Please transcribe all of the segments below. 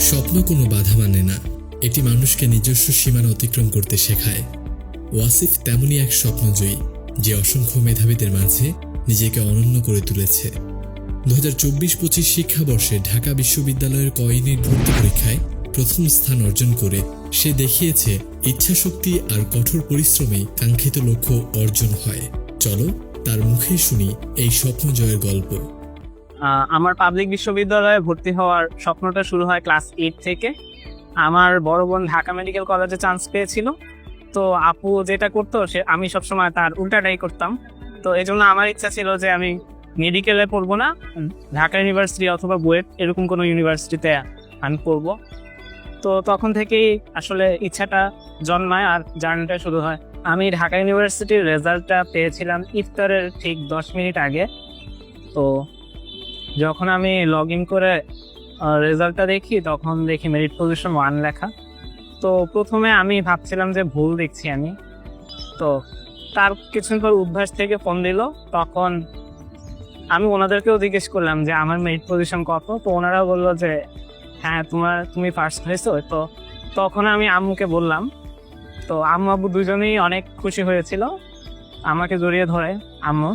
স্বপ্ন কোনো বাধা মানে না। এটি মানুষকে নিজস্ব সীমানা অতিক্রম করতে শেখায়। ওয়াসিফ তেমনই এক স্বপ্নজয়ী, যে অসংখ্য মেধাবীদের মাঝে নিজেকে অনন্য করে তুলেছে। দু হাজার চব্বিশ পঁচিশ শিক্ষাবর্ষে ঢাকা বিশ্ববিদ্যালয়ের কয়েনের ভর্তি পরীক্ষায় প্রথম স্থান অর্জন করে সে দেখিয়েছে, ইচ্ছাশক্তি আর কঠোর পরিশ্রমেই কাঙ্ক্ষিত লক্ষ্য অর্জন হয়। চলো, তার মুখে শুনি এই স্বপ্ন জয়ের গল্প। আমার পাবলিক বিশ্ববিদ্যালয়ে ভর্তি হওয়ার স্বপ্নটা শুরু হয় ক্লাস এইট থেকে। আমার বড় বোন ঢাকা মেডিকেল কলেজে চান্স পেয়েছিল। তো আপু যেটা করতো, সে, আমি সবসময় তার উল্টাটাই করতাম। তো এই জন্য আমার ইচ্ছা ছিল যে আমি মেডিকেলে পড়ব না, ঢাকা ইউনিভার্সিটি অথবা বুয়েট, এরকম কোনো ইউনিভার্সিটিতে আমি পড়ব। তো তখন থেকেই আসলে ইচ্ছাটা জন্মায় আর জার্নিটা শুরু হয়। আমি ঢাকা ইউনিভার্সিটির রেজাল্টটা পেয়েছিলাম ইফতারের ঠিক দশ মিনিট আগে। তো যখন আমি লগ ইন করে রেজাল্টটা দেখি, তখন দেখি মেরিট পজিশন ওয়ান লেখা। তো প্রথমে আমি ভাবছিলাম যে ভুল দেখছি আমি। তো তার কিছুদিন পর উদ্ভাস থেকে ফোন দিল। তখন আমি ওনাদেরকেও জিজ্ঞেস করলাম যে, আমার মেরিট পজিশন কত? তো ওনারা বলল যে হ্যাঁ তোমার, তুমি ফার্স্ট হয়েছো তো তখন আমি আম্মুকে বললাম। তো আম্মু আব্বু দুজনেই অনেক খুশি হয়েছিল। আমাকে জড়িয়ে ধরে আম্মু।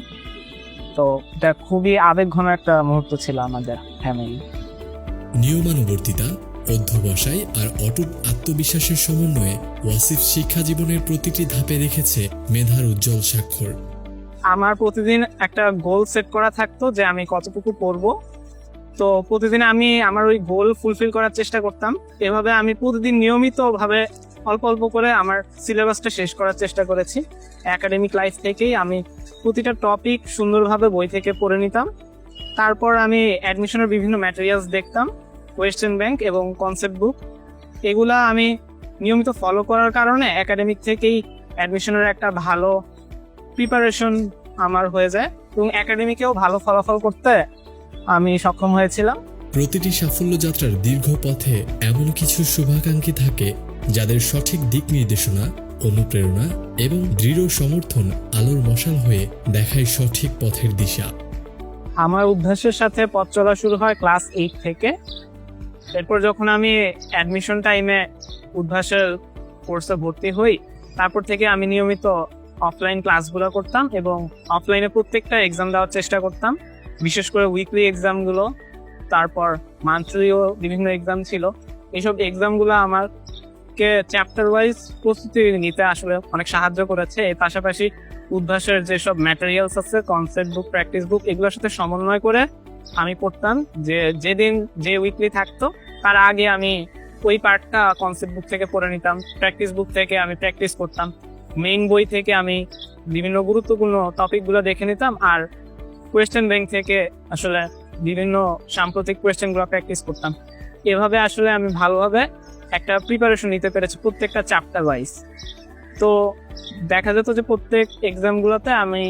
তো এটা খুবই আবেগঘন একটা মুহূর্ত ছিল আমাদের ফ্যামিলি নিয়মানুবর্তিতা অধ্যবসায় আর অটুট আত্মবিশ্বাসের সমন্বয়ে ওয়াসিফ শিক্ষা জীবনের প্রতিটি ধাপে রেখেছে মেধার উজ্জ্বল স্বাক্ষর। আমার প্রতিদিন একটা গোল সেট করা থাকতো যে আমি কতটুকু পড়ব। তো প্রতিদিন আমি আমার ওই গোল ফুলফিল করার চেষ্টা করতাম। এভাবে আমি প্রতিদিন নিয়মিতভাবে অল্প অল্প করে আমার সিলেবাসটা শেষ করার চেষ্টা করেছি। একাডেমিক লাইফ থেকেই আমি প্রতিটা টপিক সুন্দরভাবে বই থেকে পড়ে নিতাম। তারপর আমি অ্যাডমিশনের বিভিন্ন ম্যাটেরিয়ালস দেখতাম ওয়েস্টার্ন ব্যাংক এবং কনসেপ্ট বুক এগুলা আমি নিয়মিত ফলো করার কারণে একাডেমিক থেকেই অ্যাডমিশনের একটা ভালো প্রিপারেশন আমার হয়ে যায় এবং একাডেমিকেও ভালো ফলাফল করতে আমি সক্ষম হয়েছিলাম। প্রতিটি সাফল্য যাত্রার দীর্ঘ পথে এমন কিছু শুভাকাঙ্ক্ষী থাকে যাদের সঠিক দিক নির্দেশনা, অনুপ্রেরণা এবং দৃঢ় সমর্থন আলোর মশাল হয়ে দেখায় সঠিক পথের দিশা। আমার অভ্যাসের সাথে পথ চলা শুরু হয় ক্লাস এইট থেকে। এরপর যখন আমি অ্যাডমিশন টাইমে উদ্ভাসের কোর্সে ভর্তি হই, তারপর থেকে আমি নিয়মিত অফলাইন ক্লাসগুলো করতাম এবং অফলাইনে প্রত্যেকটা এক্সাম দেওয়ার চেষ্টা করতাম। বিশেষ করে উইকলি এক্সামগুলো তারপর মান্থলিও বিভিন্ন এক্সাম ছিল। এইসব এক্সামগুলো আমাকে চ্যাপ্টার ওয়াইজ প্রস্তুতি নিতে আসলে অনেক সাহায্য করেছে। এর পাশাপাশি উদ্ভাসের যেসব ম্যাটেরিয়ালস আছে কনসেপ্ট বুক প্র্যাকটিস বুক এগুলোর সাথে সমন্বয় করে আমি পড়তাম যে যেদিন যে উইকলি থাকতো, তার আগে আমি ওই পার্টটা কনসেপ্ট বুক থেকে পড়ে নিতাম। প্র্যাকটিস বুক থেকে আমি প্র্যাকটিস করতাম। মেইন বই থেকে আমি বিভিন্ন গুরুত্বপূর্ণ টপিকগুলো দেখে নিতাম আর কোয়েশ্চেন ব্যাংক থেকে আসলে বিভিন্ন সাম্প্রতিক কোয়েশ্চেনগুলো প্র্যাকটিস করতাম। এভাবে আসলে আমি ভালোভাবে একটা প্রিপারেশন নিতে পেরেছি প্রত্যেকটা চ্যাপ্টার ওয়াইজ তো দেখা যেত যে প্রত্যেক এক্সামগুলোতে আমি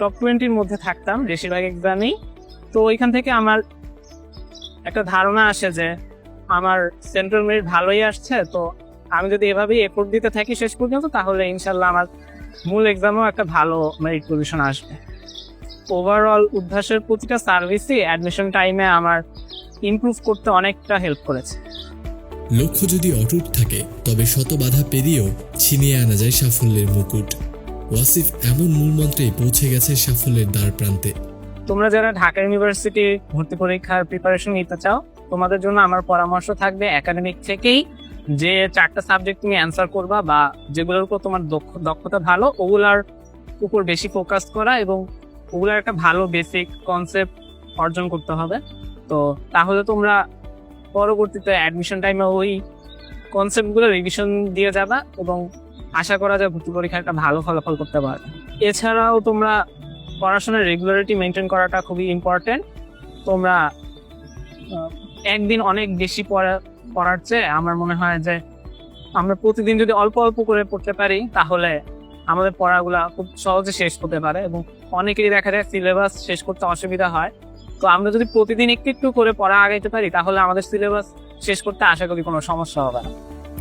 টপ টোয়েন্টির মধ্যে থাকতাম, বেশিরভাগ এক্সামেই তো ওইখান থেকে আমার একটা ধারণা আসে যে আমার সেন্ট্রাল মেরিট ভালোই আসছে, তো আমি যদি এভাবেই এফোর্ট দিতে থাকি শেষ পর্যন্ত, তাহলে ইনশাল্লাহ আমার মূল এক্সামেও একটা ভালো মেরিট পজিশন আসবে। ওভারঅল উদ্ভাসের প্রতিটা সার্ভিসই অ্যাডমিশন টাইমে আমার ইমপ্রুভ করতে অনেকটা হেল্প করেছে। লক্ষ্য যদি অটুট থাকে, তবে শত বাধা পেরিয়েও ছিনিয়ে আনা যায় সাফল্যের মুকুট। ওয়াসিফ এমন মূলমন্ত্রে পৌঁছে গেছে সাফল্যের দ্বার প্রান্তে। তোমরা যারা ঢাকা ইউনিভার্সিটি ভর্তি পরীক্ষার প্রিপারেশন নিতে চাও, তোমাদের জন্য আমার পরামর্শ থাকবে একাডেমিক থেকেই যে চারটা সাবজেক্ট তুমি অ্যান্সার করবা বা যেগুলোর উপর তোমার দক্ষ- দক্ষতা ভালো, ওগুলার উপর বেশি ফোকাস করা এবং ওগুলার একটা ভালো বেসিক কনসেপ্ট অর্জন করতে হবে। তো তাহলে তোমরা পরবর্তীতে অ্যাডমিশন টাইমে ওই কনসেপ্টগুলো রিভিশন দিয়ে যাবা এবং আশা করা যায় ভর্তি পরীক্ষায় একটা ভালো ফলাফল করতে পারবে। এছাড়াও তোমরা পড়াশোনার রেগুলারিটি মেনটেন করাটা খুবই ইম্পর্টেন্ট তোমরা একদিন অনেক বেশি পড়া, পড়ার চেয়ে আমার মনে হয় যে আমরা প্রতিদিন যদি অল্প অল্প করে পড়তে পারি, তাহলে আমাদের পড়াগুলা খুব সহজে শেষ হতে পারে এবং অনেকেরই দেখা যায় সিলেবাস শেষ করতে অসুবিধা হয়। তো আমরা যদি প্রতিদিন একটু একটু করে পড়া আগাইতে পারি, তাহলে আমাদের সিলেবাস শেষ করতে আশা করি কোনো সমস্যা হবে না।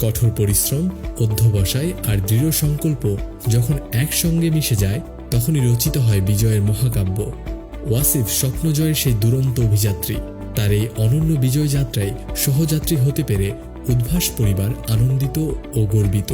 কঠোর পরিশ্রম, অধ্যবসায় আর দৃঢ় সংকল্প যখন একসঙ্গে মিশে যায়, তখনই রচিত হয় বিজয়ের মহাকাব্য। ওয়াসিফ স্বপ্নজয়ের সেই দুরন্ত অভিযাত্রী, তার এই অনন্য বিজয় যাত্রায় সহযাত্রী হতে পেরে উদ্ভাস পরিবার আনন্দিত ও গর্বিত।